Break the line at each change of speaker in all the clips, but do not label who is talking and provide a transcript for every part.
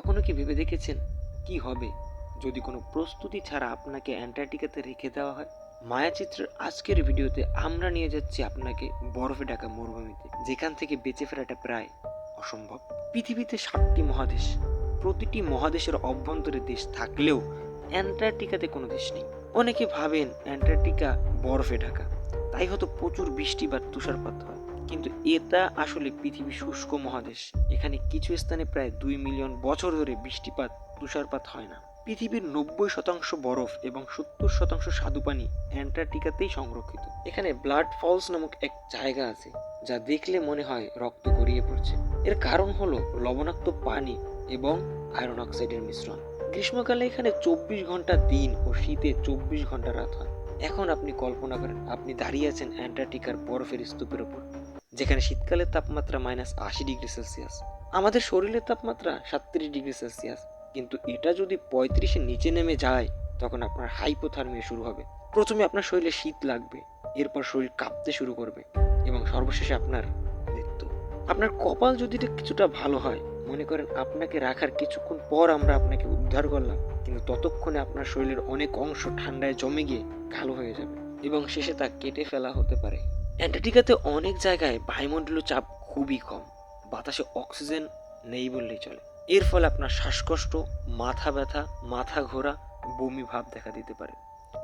কখনো কি ভেবে দেখেছেন? কি হবে? যদি কোনো প্রস্তুতি ছাড়া আপনাকে অ্যান্টার্কটিকাতে রেখে দেওয়া হয়? মায়াচিত্রের আজকের ভিডিওতে আমরা নিয়ে যাচ্ছি আপনাকে বরফে ঢাকা মরুভূমিতে, যেখান থেকে বেঁচে ফেরাটা প্রায় অসম্ভব। পৃথিবীতে সাতটি মহাদেশ, প্রতিটি মহাদেশের অভ্যন্তরে দেশ থাকলেও অ্যান্টার্কটিকাতে কোনো দেশ নেই। অনেকে ভাবেন অ্যান্টার্কটিকা বরফে ঢাকা, তাই হয়তো প্রচুর বৃষ্টি বা তুষারপাত হয়। কিন্তু এটা আসলে পৃথিবী শুষ্ক মহাদেশ। এখানে কিছু স্থানে প্রায় দুই মিলিয়ন বছর ধরে বৃষ্টিপাত, তুষারপাত হয় না। পৃথিবীর নব্বই শতাংশ বরফ এবং সত্তর শতাংশ স্বাদুপানি অ্যান্টার্কটিকাতেই সংরক্ষিত। এখানে ব্লাড ফলস নামক এক জায়গা আছে, যা দেখলে মনে হয় রক্ত গড়িয়ে পড়ছে। এর কারণ হলো লবণাক্ত পানি এবং আয়রন অক্সাইডের মিশ্রণ। গ্রীষ্মকালে এখানে চব্বিশ ঘণ্টা দিন ও শীতে চব্বিশ ঘণ্টা রাত হয়। এখন আপনি কল্পনা করেন, আপনি দাঁড়িয়ে আছেন অ্যান্টার্কটিকার বরফের স্তূপের উপর যেখানে শীতকালের তাপমাত্রা মাইনাস আশি ডিগ্রি সেলসিয়াস আমাদের শরীরের তাপমাত্রা সাতত্রিশ ডিগ্রি সেলসিয়াস কিন্তু এটা যদি পঁয়ত্রিশের নিচে নেমে যায়, তখন আপনার হাইপোথার্মিয়া শুরু হবে। প্রথমে আপনার শরীরে শীত লাগবে, এরপর শরীর কাঁপতে শুরু করবে, এবং সর্বশেষে আপনার মৃত্যু। আপনার কপাল যদি কিছুটা ভালো হয়, মনে করেন আপনাকে রাখার কিছুক্ষণ পর আমরা আপনাকে উদ্ধার করলাম, কিন্তু ততক্ষণে আপনার শরীরের অনেক অংশ ঠান্ডায় জমে গিয়ে কালো হয়ে যাবে, এবং শেষে তা কেটে ফেলা হতে পারে। অ্যান্টার্কটিকাতে অনেক জায়গায় বায়ুমণ্ডলীয় চাপ খুবই কম। বাতাসে অক্সিজেন নেই বললেই চলে। এর ফলে আপনার শ্বাসকষ্ট, মাথা ব্যথা, মাথা ঘোরা, বমি ভাব দেখা দিতে পারে।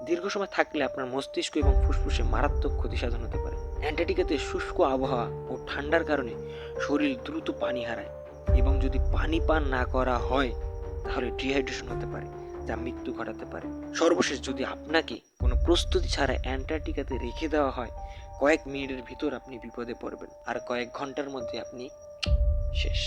দীর্ঘ সময় থাকলে আপনার মস্তিষ্ক এবং ফুসফুসে মারাত্মক ক্ষতি সাধন হতে পারে। অ্যান্টার্কটিকাতে শুষ্ক আবহাওয়া ও ঠান্ডার কারণে শরীর দ্রুত পানি হারায় এবং যদি পানি পান না করা হয়, তাহলে ডিহাইড্রেশন হতে পারে, যা মৃত্যু ঘটাতে পারে। সর্বশেষ যদি আপনাকে কোনো প্রস্তুতি ছাড়া অ্যান্টার্কটিকাতে রেখে দেওয়া হয় কয়েক মিনিটের ভিতর আপনি বিপদে পড়বেন। আর কয়েক ঘণ্টার মধ্যে আপনি শেষ।